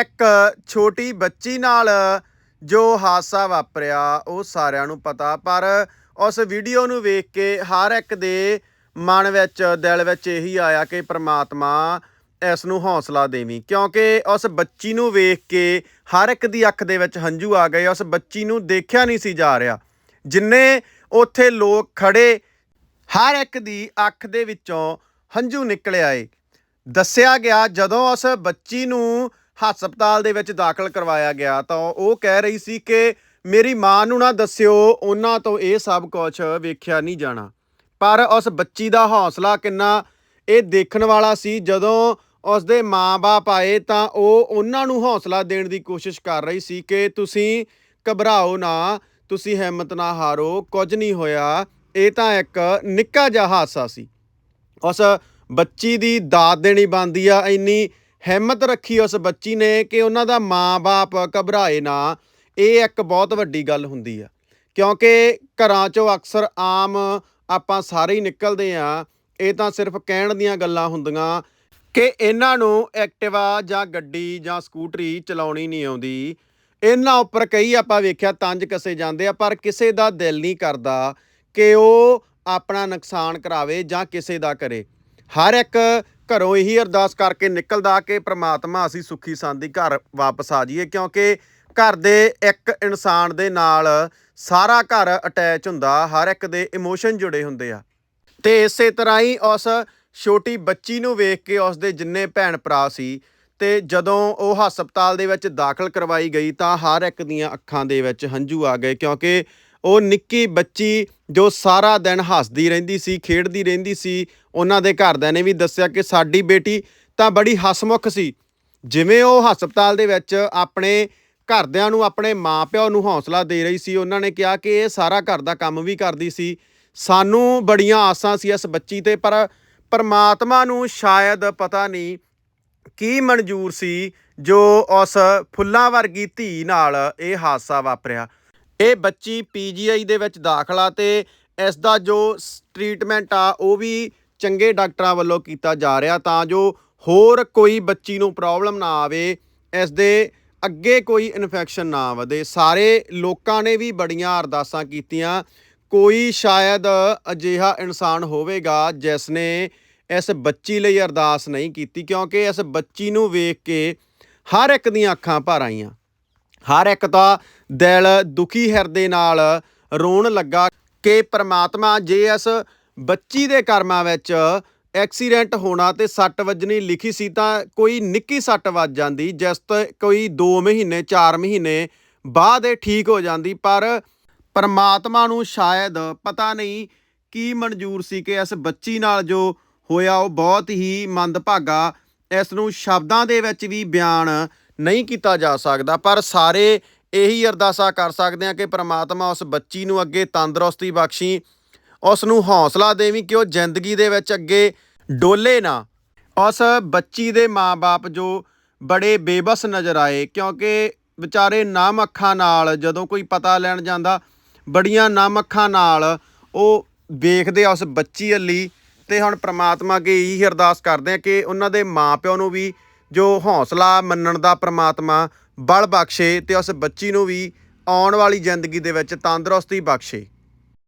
ਇੱਕ ਛੋਟੀ ਬੱਚੀ ਨਾਲ ਜੋ ਹਾਦਸਾ ਵਾਪਰਿਆ, ਉਹ ਸਾਰਿਆਂ ਨੂੰ ਪਤਾ। ਪਰ ਉਸ ਵੀਡੀਓ ਨੂੰ ਵੇਖ ਕੇ ਹਰ ਇੱਕ ਦੇ ਮਨ ਵਿੱਚ, ਦਿਲ ਵਿੱਚ ਇਹੀ ਆਇਆ ਕਿ ਪ੍ਰਮਾਤਮਾ ਇਸ ਨੂੰ ਹੌਸਲਾ ਦੇਵੀਂ। ਕਿਉਂਕਿ ਉਸ ਬੱਚੀ ਨੂੰ ਵੇਖ ਕੇ ਹਰ ਇੱਕ ਦੀ ਅੱਖ ਦੇ ਵਿੱਚ ਹੰਝੂ ਆ ਗਏ। ਉਸ ਬੱਚੀ ਨੂੰ ਦੇਖਿਆ ਨਹੀਂ ਸੀ ਜਾ ਰਿਹਾ। ਜਿੰਨੇ ਉੱਥੇ ਲੋਕ ਖੜੇ, ਹਰ ਇੱਕ ਦੀ ਅੱਖ ਦੇ ਵਿੱਚੋਂ ਹੰਝੂ ਨਿਕਲ ਆਏ। ਦੱਸਿਆ ਗਿਆ, ਜਦੋਂ ਉਸ ਬੱਚੀ ਨੂੰ ਹਸਪਤਾਲ ਦੇ ਵਿੱਚ ਦਾਖਲ ਕਰਵਾਇਆ ਗਿਆ। ਤਾਂ ਉਹ ਕਹਿ ਰਹੀ ਸੀ ਕਿ ਮੇਰੀ ਮਾਂ ਨੂੰ ਨਾ ਦੱਸਿਓ, ਉਹਨਾਂ ਤੋਂ ਇਹ ਸਭ ਕੁਝ ਵੇਖਿਆ ਨਹੀਂ ਜਾਣਾ। ਪਰ ਉਸ ਬੱਚੀ ਦਾ ਹੌਸਲਾ ਕਿੰਨਾ ਇਹ ਦੇਖਣ ਵਾਲਾ ਸੀ। ਜਦੋਂ ਉਸ ਦੇ ਮਾਂ-ਬਾਪ ਆਏ ਤਾਂ ਉਹ ਉਹਨਾਂ ਨੂੰ ਹੌਸਲਾ ਦੇਣ ਦੀ ਕੋਸ਼ਿਸ਼ ਕਰ ਰਹੀ ਸੀ ਕਿ ਤੁਸੀਂ ਘਬਰਾਓ ਨਾ, ਤੁਸੀਂ ਹਿੰਮਤ ਨਾ ਹਾਰੋ, ਕੁਝ ਨਹੀਂ ਹੋਇਆ। ਇਹ ਤਾਂ ਇੱਕ ਨਿੱਕਾ ਜਿਹਾ ਹਾਦਸਾ ਸੀ। ਉਸ ਬੱਚੀ ਦੀ ਦਾਤ ਦੇਣੀ ਬੰਦੀ ਆ, ਇੰਨੀ ਹਿੰਮਤ ਰੱਖੀ ਉਸ ਬੱਚੀ ਨੇ ਕਿ ਉਹਨਾਂ ਦਾ ਮਾਂ-ਬਾਪ ਘਬਰਾਏ ਨਾ। ਇਹ ਇੱਕ ਬਹੁਤ ਵੱਡੀ ਗੱਲ ਹੁੰਦੀ ਆ। ਕਿਉਂਕਿ ਘਰਾਂ 'ਚੋਂ ਅਕਸਰ ਆਮ ਆਪਾਂ ਸਾਰੇ ਹੀ ਨਿਕਲਦੇ ਆ, ਇਹ ਤਾਂ ਸਿਰਫ ਕਹਿਣ ਦੀਆਂ ਗੱਲਾਂ ਹੁੰਦੀਆਂ ਕਿ ਇਹਨਾਂ ਨੂੰ ਐਕਟਿਵਾ ਜਾਂ ਗੱਡੀ ਜਾਂ ਸਕੂਟਰੀ ਚਲਾਉਣੀ ਨਹੀਂ ਆਉਂਦੀ। ਇਹਨਾਂ ਉੱਪਰ ਕਈ ਆਪਾਂ ਵੇਖਿਆ ਤੰਜ ਕਸੇ ਜਾਂਦੇ ਆ, ਪਰ ਕਿਸੇ ਦਾ ਦਿਲ ਨਹੀਂ ਕਰਦਾ ਕਿ ਉਹ ਆਪਣਾ ਨੁਕਸਾਨ ਕਰਾਵੇ ਜਾਂ ਕਿਸੇ ਦਾ ਕਰੇ। ਹਰ ਇੱਕ ਘਰੋਂ ਇਹੀ ਅਰਦਾਸ ਕਰਕੇ ਨਿਕਲਦਾ ਕਿ ਪ੍ਰਮਾਤਮਾ ਅਸੀਂ ਸੁਖੀ ਸੰਦੀ ਘਰ ਵਾਪਸ ਆ ਜਾਈਏ, ਕਿਉਂਕਿ ਘਰ ਦੇ ਇੱਕ ਇਨਸਾਨ ਦੇ ਨਾਲ ਸਾਰਾ ਘਰ ਅਟੈਚ ਹੁੰਦਾ, ਹਰ ਇੱਕ ਦੇ ਇਮੋਸ਼ਨ ਜੁੜੇ ਹੁੰਦੇ ਆ। ਤੇ ਇਸੇ ਤਰ੍ਹਾਂ ਹੀ ਉਸ ਛੋਟੀ ਬੱਚੀ ਨੂੰ ਵੇਖ ਕੇ ਉਸ ਦੇ ਜਿੰਨੇ ਭੈਣ ਭਰਾ ਸੀ, ਤੇ ਜਦੋਂ ਉਹ ਹਸਪਤਾਲ ਦੇ ਵਿੱਚ ਦਾਖਲ ਕਰਵਾਈ ਗਈ ਤਾਂ ਹਰ ਇੱਕ ਦੀਆਂ ਅੱਖਾਂ ਦੇ ਵਿੱਚ ਹੰਝੂ ਆ ਗਏ, ਕਿਉਂਕਿ ਉਹ ਨਿੱਕੀ ਬੱਚੀ ਜੋ ਸਾਰਾ ਦਿਨ ਹੱਸਦੀ ਰਹਿੰਦੀ ਸੀ, ਖੇਡਦੀ ਰਹਿੰਦੀ ਸੀ, ਉਹਨਾਂ ਦੇ ਘਰਦਿਆਂ ਨੇ ਵੀ ਦੱਸਿਆ ਕਿ ਸਾਡੀ ਬੇਟੀ ਤਾਂ ਬੜੀ ਹਸਮੁਖ ਸੀ। ਜਿਵੇਂ ਉਹ ਹਸਪਤਾਲ ਦੇ ਵਿੱਚ ਆਪਣੇ ਘਰਦਿਆਂ ਨੂੰ, ਆਪਣੇ ਮਾਪਿਆਂ ਨੂੰ ਹੌਸਲਾ ਦੇ ਰਹੀ ਸੀ, ਉਹਨਾਂ ਨੇ ਕਿਹਾ ਕਿ ਇਹ ਸਾਰਾ ਘਰ ਦਾ ਕੰਮ ਵੀ ਕਰਦੀ ਸੀ। ਸਾਨੂੰ ਬੜੀਆਂ ਆਸਾਂ ਸੀ ਇਸ ਬੱਚੀ ਤੇ, ਪਰ ਪਰਮਾਤਮਾ ਨੂੰ ਸ਼ਾਇਦ ਪਤਾ ਨਹੀਂ ਕੀ ਮਨਜ਼ੂਰ ਸੀ ਜੋ ਉਸ ਫੁੱਲਾਂ ਵਰਗੀ ਧੀ ਨਾਲ ਇਹ ਹਾਦਸਾ ਵਾਪਰਿਆ। ਇਹ ਬੱਚੀ ਪੀਜੀਆਈ ਦੇ ਵਿੱਚ ਦਾਖਲਾ ਤੇ ਇਸ ਦਾ ਜੋ ਟ੍ਰੀਟਮੈਂਟ ਆ, ਉਹ ਵੀ ਚੰਗੇ ਡਾਕਟਰਾਂ ਵੱਲੋਂ ਕੀਤਾ ਜਾ ਰਿਹਾ ਤਾਂ ਜੋ ਹੋਰ ਕੋਈ ਬੱਚੀ ਨੂੰ ਪ੍ਰੋਬਲਮ ਨਾ ਆਵੇ, ਇਸ ਦੇ ਅੱਗੇ ਕੋਈ ਇਨਫੈਕਸ਼ਨ ਨਾ ਵਧੇ। ਸਾਰੇ ਲੋਕਾਂ ਨੇ ਵੀ ਬੜੀਆਂ ਅਰਦਾਸਾਂ ਕੀਤੀਆਂ, ਕੋਈ ਸ਼ਾਇਦ ਅਜਿਹਾ ਇਨਸਾਨ ਹੋਵੇਗਾ ਜਿਸ ਨੇ ਇਸ ਬੱਚੀ ਲਈ ਅਰਦਾਸ ਨਹੀਂ ਕੀਤੀ, ਕਿਉਂਕਿ ਇਸ ਬੱਚੀ ਨੂੰ ਵੇਖ ਕੇ ਹਰ ਇੱਕ ਦੀਆਂ ਅੱਖਾਂ ਭਰ ਆਈਆਂ। ਹਰ ਇੱਕ ਦਾ ਦਿਲ ਦੁਖੀ ਹਿਰਦੇ ਨਾਲ ਰੋਣ ਲੱਗਾ ਕਿ ਪ੍ਰਮਾਤਮਾ ਜੇ ਇਸ ਬੱਚੀ ਦੇ ਕਰਮਾਂ ਵਿੱਚ ਐਕਸੀਡੈਂਟ ਹੋਣਾ ਤੇ ਸੱਟ ਵੱਜਣੀ ਲਿਖੀ ਸੀ ਤਾਂ ਕੋਈ ਨਿੱਕੀ ਸੱਟ ਵੱਜ ਜਾਂਦੀ, ਜਿਸ ਤੋਂ ਕੋਈ 2 ਮਹੀਨੇ 4 ਮਹੀਨੇ ਬਾਅਦ ਇਹ ਠੀਕ ਹੋ ਜਾਂਦੀ। ਪਰ ਪਰਮਾਤਮਾ ਨੂੰ ਸ਼ਾਇਦ ਪਤਾ ਨਹੀਂ ਕੀ ਮਨਜ਼ੂਰ ਸੀ ਕਿ ਇਸ ਬੱਚੀ ਨਾਲ ਜੋ ਹੋਇਆ ਉਹ ਬਹੁਤ ਹੀ ਮੰਦਭਾਗਾ, ਇਸ ਨੂੰ ਸ਼ਬਦਾਂ ਦੇ ਵਿੱਚ ਵੀ ਬਿਆਨ ਨਹੀਂ ਕੀਤਾ ਜਾ ਸਕਦਾ, ਪਰ ਸਾਰੇ ਇਹੀ ਅਰਦਾਸਾ ਕਰ ਸਕਦੇ ਆ ਕਿ ਪ੍ਰਮਾਤਮਾ ਉਸ ਬੱਚੀ ਨੂੰ ਅੱਗੇ ਤੰਦਰੁਸਤੀ ਬਖਸ਼ੀ, ਉਸ ਨੂੰ ਹੌਸਲਾ ਦੇਵੀਂ ਕਿ ਉਹ ਜ਼ਿੰਦਗੀ ਦੇ ਵਿੱਚ ਅੱਗੇ ਡੋਲੇ ਨਾ। ਉਸ ਬੱਚੀ ਦੇ ਮਾਪੇ ਜੋ ਬੜੇ ਬੇਬਸ ਨਜ਼ਰ ਆਏ, ਕਿਉਂਕਿ ਵਿਚਾਰੇ ਨਾਮ ਅੱਖਾਂ ਨਾਲ ਜਦੋਂ ਕੋਈ ਪਤਾ ਲੈਣ ਜਾਂਦਾ, ਬੜੀਆਂ ਨਾਮ ਅੱਖਾਂ ਨਾਲ ਉਹ ਵੇਖਦੇ ਆ ਉਸ ਬੱਚੀ ਅੱਲੀ ਤੇ ਹੁਣ ਪ੍ਰਮਾਤਮਾ ਅੱਗੇ ਇਹੀ ਅਰਦਾਸ ਕਰਦੇ ਆ ਕਿ ਉਹਨਾਂ ਦੇ ਮਾਪਿਓ ਨੂੰ ਵੀ ਜੋ ਹੌਸਲਾ ਮੰਨਣ ਦਾ ਪ੍ਰਮਾਤਮਾ ਬਲ ਬਖਸ਼ੇ ਤੇ ਉਸ ਬੱਚੀ ਨੂੰ ਵੀ ਆਉਣ ਵਾਲੀ ਜ਼ਿੰਦਗੀ ਦੇ ਵਿੱਚ ਤੰਦਰੁਸਤੀ ਬਖਸ਼ੇ।